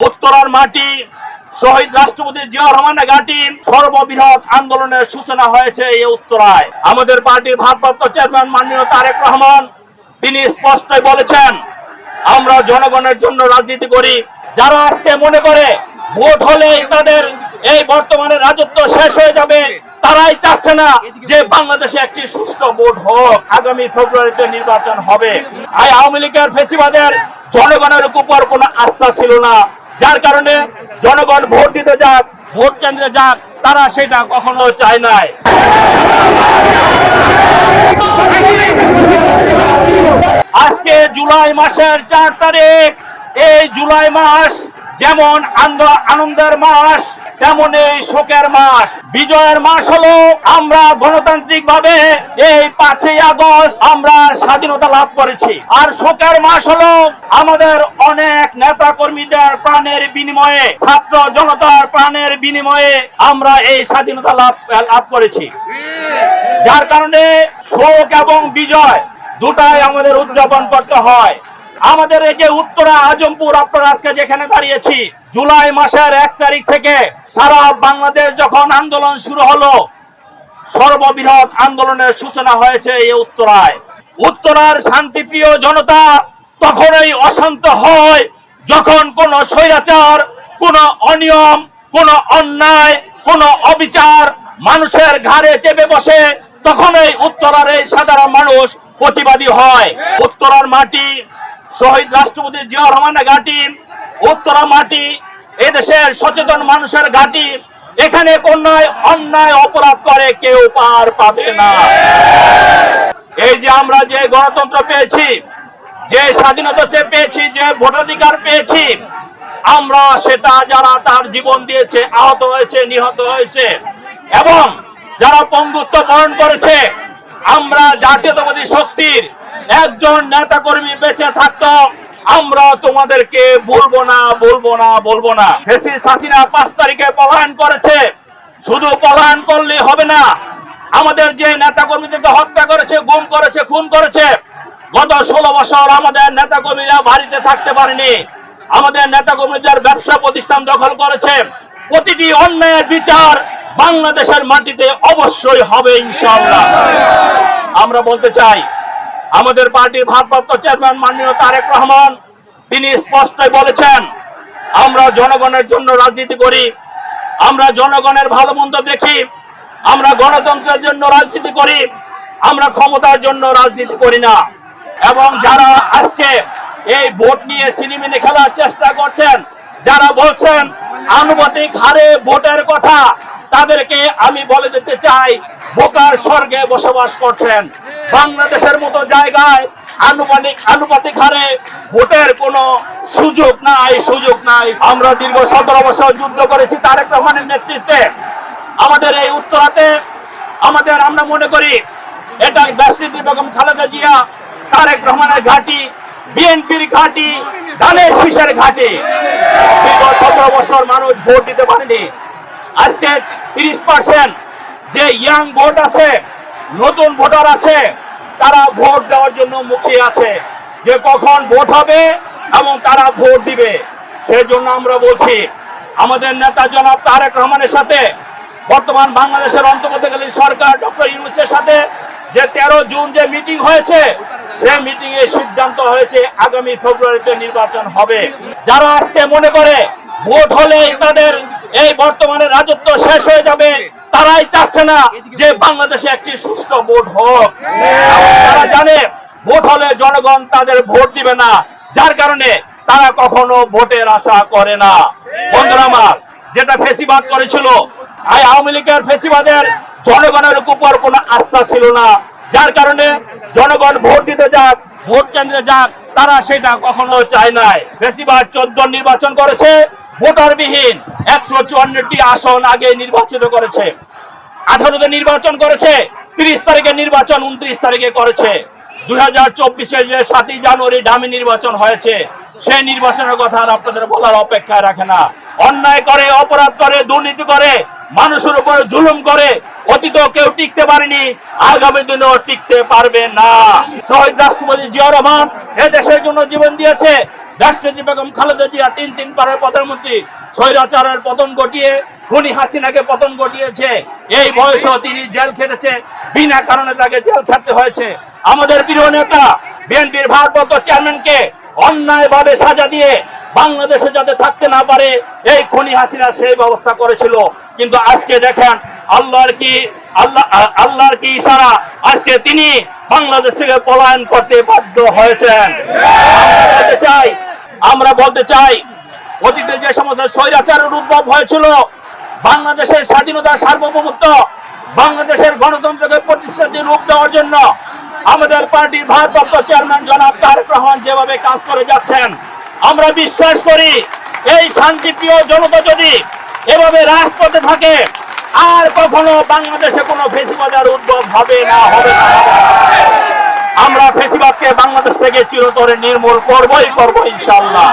উত্তরার মাটি, শহীদ রাষ্ট্রপতি জিয়া রহমানের ঘাটি, সর্ববৃহৎ আন্দোলনের সূচনা হয়েছে এই উত্তরায়। আমাদের পার্টির ভারপ্রাপ্ত চেয়ারম্যান মাননীয় তারেক রহমান, তিনি স্পষ্টই বলেছেন, আমরা জনগণের জন্য রাজনীতি করি। যারা আজকে মনে করে ভোট হলেই তাদের এই বর্তমানে রাজত্ব শেষ হয়ে যাবে, তারাই চাচ্ছে না যে বাংলাদেশে একটি সুস্থ ভোট হোক। আগামী ফেব্রুয়ারিতে নির্বাচন হবে। আই আওয়ামী লীগের ফেসিবাদের জনগণের উপর কোনো আস্থা ছিল না। যার কারণে জনগণ ভোট দিতে যাক, ভোট কেন্দ্রে যাক, তারা সেটা কখনো চায় নাই। আজকে জুলাই মাসের চার তারিখ। এই জুলাই মাস যেমন আনন্দের মাস তেমন এই শোকের মাস। বিজয়ের মাস হলো, আমরা গণতান্ত্রিক ভাবে এই পাঁচই আগস্ট আমরা স্বাধীনতা লাভ করেছি। আর শোকের মাস হলো, আমাদের অনেক নেতা কর্মীদের প্রাণের বিনিময়ে, ছাত্র জনতার প্রাণের বিনিময়ে আমরা এই স্বাধীনতা লাভ লাভ করেছি। যার কারণে শোক এবং বিজয় দুটাই আমাদের উদযাপন করতে হয়। আমাদের এই যে উত্তরা আজমপুর, আপনারা আজকে যেখানে দাঁড়িয়েছি, জুলাই মাসের এক তারিখ থেকে সারা বাংলাদেশ যখন আন্দোলন শুরু হলো, সর্ববৃহৎ আন্দোলনের সূচনা হয়েছে এই উত্তরায়। উত্তরার শান্তিপ্রিয় জনতা তখনই অশান্ত হয় যখন কোন স্বৈরাচার, কোন অনিয়ম, কোন অন্যায়, কোন অবিচার মানুষের ঘাড়ে চেপে বসে, তখনই উত্তরার এই সাধারণ মানুষ প্রতিবাদী হয়। উত্তরার মাটি শহীদ রাষ্ট্রপতি জিয়া রহমানের ঘাটি, উত্তরা মাটি, এদেশের সচেতন মানুষের ঘাটি, এখানে অন্যায় অন্যায় অপরাধ করে কেউ পার পাবে না। এই যে আমরা যে গণতন্ত্র পেয়েছি, যে স্বাধীনতা পেয়েছি, যে ভোটাধিকার পেয়েছি, আমরা সেটা যারা তার জীবন দিয়েছে, আহত হয়েছে, নিহত হয়েছে, এবং যারা পঙ্গুত্ব বরণ করেছে, আমরা জাতীয়তাবাদী শক্তির একজন নেতা কর্মী বেঁচে থাকতো, আমরা তোমাদেরকে বলব না বলব না বলব না। হাসিনা পাঁচ তারিখে পলায়ন করেছে। শুধু পলায়ন করলে হবে না, আমাদের যে নেতা কর্মীদেরকে হত্যা করেছে, গুম করেছে, খুন করেছে, গত ষোলো বছর আমাদের নেতা কর্মীরা বাড়িতে থাকতে পারেনি। আমাদের নেতা কর্মীদের ব্যবসা প্রতিষ্ঠান দখল করেছে। প্রতিটি অন্যায়ের বিচার বাংলাদেশের মাটিতে অবশ্যই হবে, ইনশাআল্লাহ। আমরা বলতে চাই আমাদের পার্টির ভারপ্রাপ্ত চেয়ারম্যান মাননীয় তারেক রহমান, তিনি স্পষ্টই বলেছেন, আমরা জনগণের জন্য রাজনীতি করি, আমরা জনগণের ভালো মন্দ দেখি, আমরা গণতন্ত্রের জন্য রাজনীতি করি, আমরা ক্ষমতার জন্য রাজনীতি করি না। এবং যারা আজকে এই ভোট নিয়ে সিনেমিনে খেলার চেষ্টা করছেন, যারা বলছেন, আনুপাতিক হারে ভোটের কথা তাদেরকে আমি বলে দিতে চাই, বোকার স্বর্গে বসবাস করছেন। বাংলাদেশের মতো জায়গায় আনুপাতিক আনুপাতিক হারে ভোটের কোনো সুযোগ নাই সুযোগ নাই। আমরা দীর্ঘ সতেরো বছর যুদ্ধ করেছি তারেক রহমানের নেতৃত্বে। আমাদের এই উত্তরাতে আমাদের আমরা মনে করি এটা ব্যাসনীতি বেগম খালেদা জিয়া, তারেক রহমানের ঘাঁটি, বিএনপির ঘাঁটি, ধানের শীষের ঘাঁটি। দীর্ঘ সতেরো বছর মানুষ ভোট দিতে পারেনি। আজকে তিরিশ পার্সেন্ট যে ইয়াং ভোট আছে, নতুন ভোটার আছে, তারা ভোট দেওয়ার জন্য মুখিয়ে আছে। যে কখন ভোট হবে এবং তারা ভোট দিবে, সেজন্য আমরা বলছি, আমাদের নেতা জনাব তারেক রহমানের সাথে, বর্তমান বাংলাদেশের অন্তর্বর্তীকালীন সরকার ডক্টর ইউনুসের সাথে যে তেরো জুন যে মিটিং হয়েছে, সে মিটিং এ সিদ্ধান্ত হয়েছে, আগামী ফেব্রুয়ারিতে নির্বাচন হবে। যারা আজকে মনে করে ভোট হলে তাদের এই বর্তমানে রাজত্ব শেষ হয়ে যাবে, তারাই চাচ্ছে না যে বাংলাদেশে একটি সুষ্ঠু ভোট হোক। তারা জানে, ভোট হলে জনগণ তাদের ভোট দিবে না। যার কারণে তারা কখনো ভোটের আশা করে না। বন্ধুরা আমার, যেটা ফেসিবাদ করেছিল, আই আওয়ামী লীগের ফেসিবাদের জনগণের উপর কোনো আস্থা ছিল না। যার কারণে জনগণ ভোট দিতে যাক, ভোট কেন্দ্রে যাক, তারা সেটা কখনো চায় নাই। ফেসিবাদ চোদ্দ নির্বাচন করেছে ভোটারবিহীন একশো চুয়ান্নটি আসন আগে নির্বাচিত করেছে। আঠারোতে নির্বাচন করেছে, তিরিশ তারিখে নির্বাচন, উনত্রিশ তারিখে করেছে। দুই হাজার চব্বিশে যে সাতই জানুয়ারি ডামি নির্বাচন হয়েছে, সেই নির্বাচনের কথা আর আপনাদের বলার অপেক্ষায় রাখে না। অন্যায় করে, অপরাধ করে, দুর্নীতি করে, মানুষের উপরে জুলুম করে অতীতেও কেউ টিকতে পারেনি, আগামী দিনেও টিকতে পারবে না। শহীদ রাষ্ট্রপতি জিয়া রহমান এ দেশের জন্য জীবন দিয়েছে রাষ্ট্রপতি বেগম খালেদা জিয়া তিন তিন পারের প্রধানমন্ত্রী, স্বৈরাচারের পতন ঘটিয়ে, খুনি হাসিনাকে পতন ঘটিয়েছে। এই বয়সেও তিনি জেল খেটেছে, বিনা কারণে তাকে জেল খাটতে হয়েছে। আমাদের প্রিয় নেতা, বিএনপির ভারপ্রাপ্ত চেয়ারম্যানকে অন্যায়ভাবে সাজা দিয়ে বাংলাদেশে যাতে থাকতে না পারে, এই খনি হাসিনা সেই ব্যবস্থা করেছিল। কিন্তু আজকে দেখেন, আল্লাহর কি, আল্লাহ, আল্লাহর কি ইশারা, আজকে তিনি বাংলাদেশ থেকে পলায়ন করতে বাধ্য হয়েছেন। চাই আমরা বলতে চাই, অতীতে যে সমস্ত স্বৈরাচারের উদ্ভব হয়েছিল, বাংলাদেশের স্বাধীনতা সার্বভৌমত্ব, বাংলাদেশের গণতন্ত্রকে প্রতিষ্ঠাতে রূপ দেওয়ার জন্য আমাদের পার্টির ভারপ্রাপ্ত চেয়ারম্যান জনাব তারেক রহমান যেভাবে কাজ করে যাচ্ছেন, আমরা বিশ্বাস করি এই শান্তিপ্রিয় জনতা যদি এভাবে রাজপথে থাকে, আর কখনো বাংলাদেশে কোনো ফেসিবাজার উদ্ভব হবে না হবে না। আমরা ফেসিবাদকে বাংলাদেশ থেকে চিরতরে নির্মূল করবই করব ইনশাল্লাহ